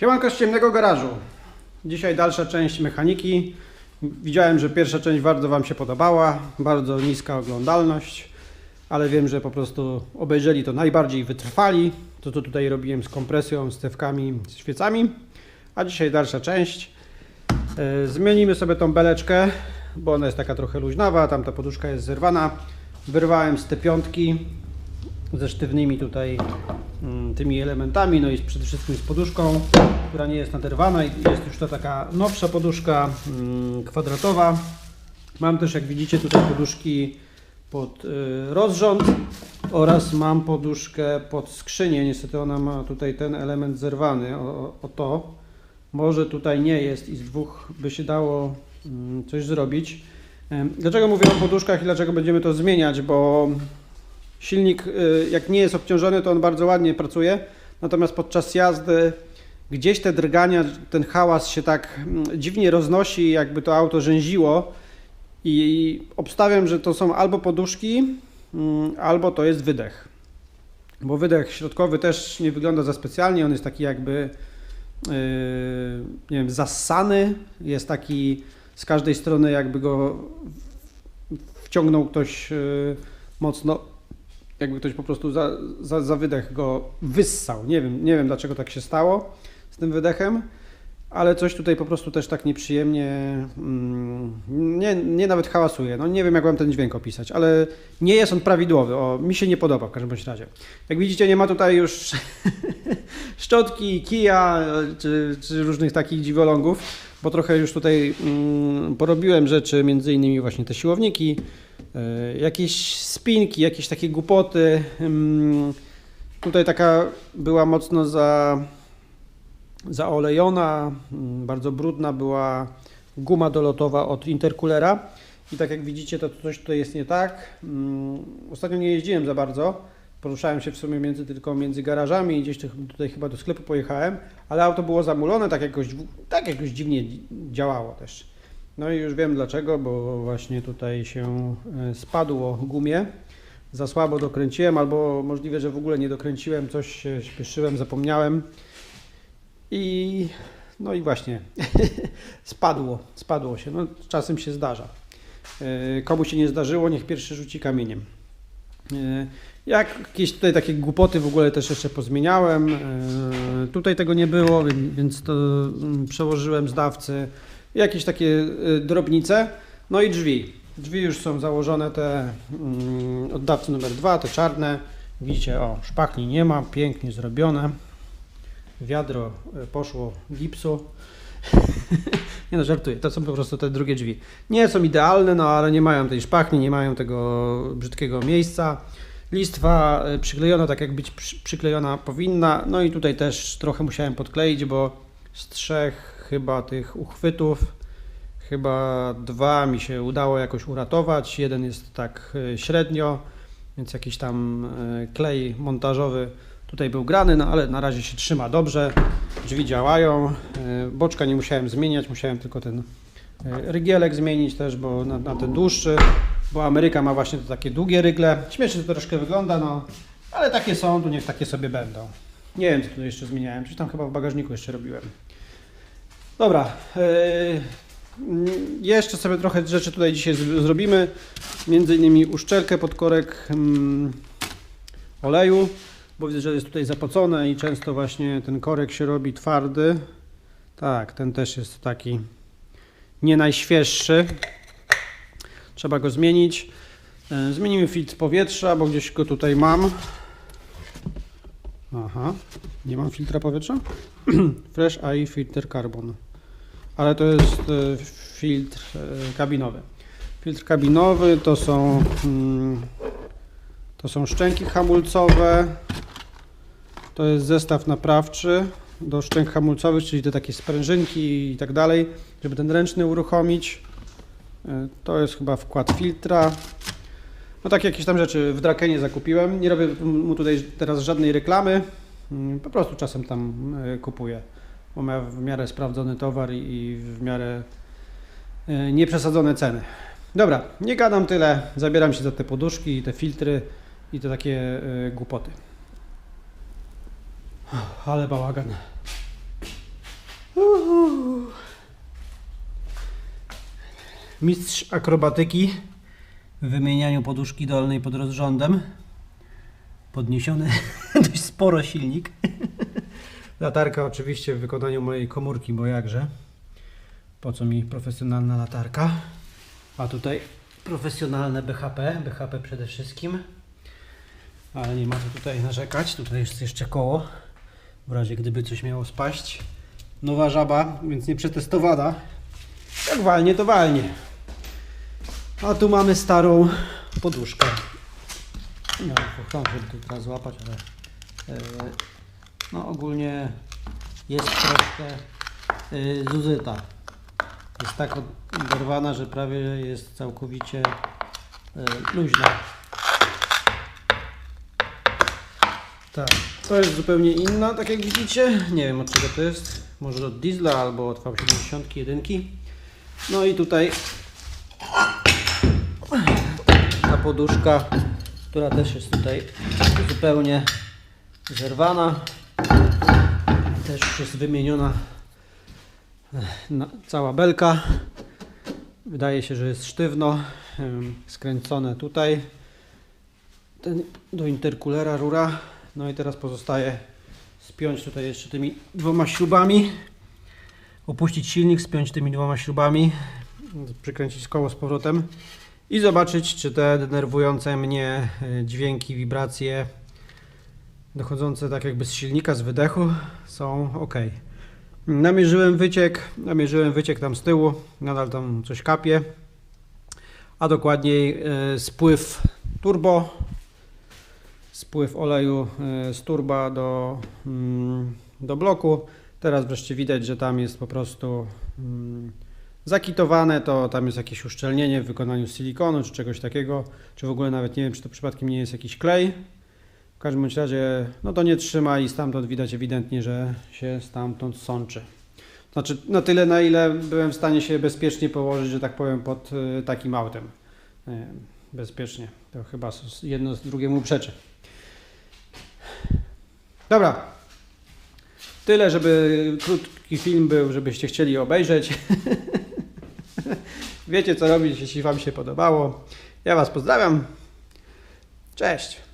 Siemanko z ciemnego garażu. Dzisiaj dalsza część mechaniki. Widziałem, że pierwsza część bardzo Wam się podobała, bardzo niska oglądalność, ale wiem, że po prostu obejrzeli to najbardziej wytrwali. To, co tutaj robiłem z kompresją, z świecami. A dzisiaj dalsza część. E, Zmienimy sobie tą beleczkę, bo ona jest taka trochę luźnawa, tam ta poduszka jest zerwana. Wyrwałem z te piątki ze sztywnymi tutaj tymi elementami, no i przede wszystkim z poduszką, która nie jest naderwana jest już to taka nowsza poduszka mm, kwadratowa. Mam też, jak widzicie, tutaj poduszki pod y, rozrząd oraz mam poduszkę pod skrzynię. Niestety ona ma tutaj ten element zerwany, o, o, to. Może tutaj nie jest i z dwóch by się dało mm, coś zrobić. Dlaczego mówię o poduszkach i dlaczego będziemy to zmieniać? Bo silnik, y, jak nie jest obciążony, to on bardzo ładnie pracuje. Natomiast podczas jazdy gdzieś te drgania, ten hałas się tak mm, dziwnie roznosi, jakby to auto rzęziło. I obstawiam, że to są albo poduszki, mm, albo to jest wydech. Bo wydech środkowy też nie wygląda za specjalnie, on jest taki jakby yy, nie wiem, zassany, jest taki z każdej strony jakby go wciągnął ktoś yy, mocno, jakby ktoś po prostu za, za, za wydech go wyssał. Nie wiem, nie wiem dlaczego tak się stało z tym wydechem, ale coś tutaj po prostu też tak nieprzyjemnie, mm, nie, nie nawet hałasuje. No nie wiem jak wam ten dźwięk opisać, ale nie jest on prawidłowy. O, mi się nie podoba w każdym bądź razie. Jak widzicie nie ma tutaj już szczotki, kija czy, czy różnych takich dziwolągów, bo trochę już tutaj mm, porobiłem rzeczy, między innymi właśnie te siłowniki, jakieś spinki, jakieś takie głupoty. Tutaj taka była mocno za, zaolejona, bardzo brudna była guma dolotowa od intercoolera i tak jak widzicie to coś tutaj jest nie tak. Ostatnio nie jeździłem za bardzo, poruszałem się w sumie między, tylko między garażami i gdzieś tu- tutaj chyba do sklepu pojechałem, ale auto było zamulone, tak jakoś, tak jakoś dziwnie działało też. No i już wiem dlaczego, bo właśnie tutaj się e, spadło gumie. Za słabo dokręciłem, albo możliwe, że w ogóle nie dokręciłem, coś się śpieszyłem, zapomniałem. I no i właśnie spadło, spadło się. No, czasem się zdarza. E, Komu się nie zdarzyło, niech pierwszy rzuci kamieniem. E, Jak jakieś tutaj takie głupoty w ogóle też jeszcze pozmieniałem. Tutaj tego nie było, więc- więc to mm, przełożyłem z dawcy. Jakieś takie e, drobnice. No i drzwi. Drzwi już są założone te mm, od dawcy numer dwa, te czarne. Widzicie, o, szpachli nie ma, pięknie zrobione. Wiadro e, poszło gipsu. nie no, żartuję, to są po prostu te drugie drzwi. Nie są idealne, no ale nie mają tej szpachni, nie mają tego brzydkiego miejsca. Listwa e, przyklejona tak jak być przy, przyklejona powinna. No i tutaj też trochę musiałem podkleić, bo z trzech chyba tych uchwytów chyba dwa mi się udało jakoś uratować. Jeden jest tak e, średnio, więc jakiś tam e, klej montażowy tutaj był grany, no ale na razie się trzyma dobrze. Drzwi działają. E, Boczka nie musiałem zmieniać, musiałem tylko ten rygielek zmienić też, bo na, na ten dłuższy, bo Ameryka ma właśnie te takie długie rygle. Śmiesznie to troszkę wygląda, no ale takie są, to niech takie sobie będą. Nie wiem, co tu jeszcze zmieniałem, coś tam chyba w bagażniku jeszcze robiłem. Dobra, e, mm, jeszcze sobie trochę rzeczy tutaj dzisiaj zrobimy, między innymi uszczelkę pod korek mm, oleju, bo widzę, że jest tutaj zapocone i często właśnie ten korek się robi twardy. Tak, ten też jest taki nie najświeższy. Trzeba go zmienić. E, Zmienimy filtr powietrza, bo gdzieś go tutaj mam. Aha, nie mam filtra powietrza? Fresh Eye Filter Carbon. Ale to jest e, filtr e, kabinowy. Filtr kabinowy to są mm, to są szczęki hamulcowe. To jest zestaw naprawczy do szczęk hamulcowych, czyli te takie sprężynki i tak dalej, żeby ten ręczny uruchomić. E, To jest chyba wkład filtra. No takie jakieś tam rzeczy w Drakenie zakupiłem. Nie robię mu tutaj teraz żadnej reklamy. Mm, Po prostu czasem tam kupuję, bo ma w miarę sprawdzony towar i w miarę e, nieprzesadzone ceny. Dobra, nie gadam tyle, zabieram się za te poduszki, te filtry i te takie e, głupoty. Ale bałagan. Uhu. Mistrz akrobatyki w wymienianiu poduszki dolnej pod rozrządem. Podniesiony dość sporo silnik. Latarka oczywiście w wykonaniu mojej komórki, bo jakże. Po co mi profesjonalna latarka? A tutaj profesjonalne BHP, BHP przede wszystkim. Ale nie ma co tutaj narzekać. Tutaj jest jeszcze koło. W razie gdyby coś miało spaść. Nowa żaba, więc nie przetestowana. Jak walnie, to walnie. A tu mamy starą poduszkę. No, chciałem, żeby tu teraz złapać, ale e, no ogólnie jest troszkę e, zużyta. Jest tak oderwana, że prawie jest całkowicie e, luźna. Tak, to jest zupełnie inna, tak jak widzicie. Nie wiem od czego to jest. Może od diesla albo od V70 jedynki. No i tutaj ta poduszka, która też jest tutaj zupełnie zerwana. Też już jest wymieniona e, na, cała belka. Wydaje się, że jest sztywno. Skręcone tutaj. Ten do interkulera rura. No i teraz pozostaje spiąć tutaj jeszcze tymi dwoma śrubami. Opuścić silnik, spiąć tymi dwoma śrubami. Przykręcić koło z powrotem. I zobaczyć, czy te denerwujące mnie e, dźwięki, wibracje dochodzące tak jakby z silnika, z wydechu są ok. Namierzyłem wyciek, namierzyłem wyciek tam z tyłu, nadal tam coś kapie, a dokładniej e, spływ turbo, spływ oleju e, z turba do, mm, do bloku. Teraz wreszcie widać, że tam jest po prostu mm, zakitowane, to tam jest jakieś uszczelnienie w wykonaniu silikonu czy czegoś takiego, czy w ogóle nawet nie wiem, czy to przypadkiem nie jest jakiś klej. W każdym bądź razie, no to nie trzyma i stamtąd widać ewidentnie, że się stamtąd sączy. Znaczy na tyle, na ile byłem w stanie się bezpiecznie położyć, że tak powiem, pod y, takim autem. Y, Bezpiecznie. To chyba jedno z drugiemu przeczy. Dobra. Tyle, żeby krótki film był, żebyście chcieli obejrzeć. Wiecie co robić, jeśli Wam się podobało. Ja Was pozdrawiam. Cześć.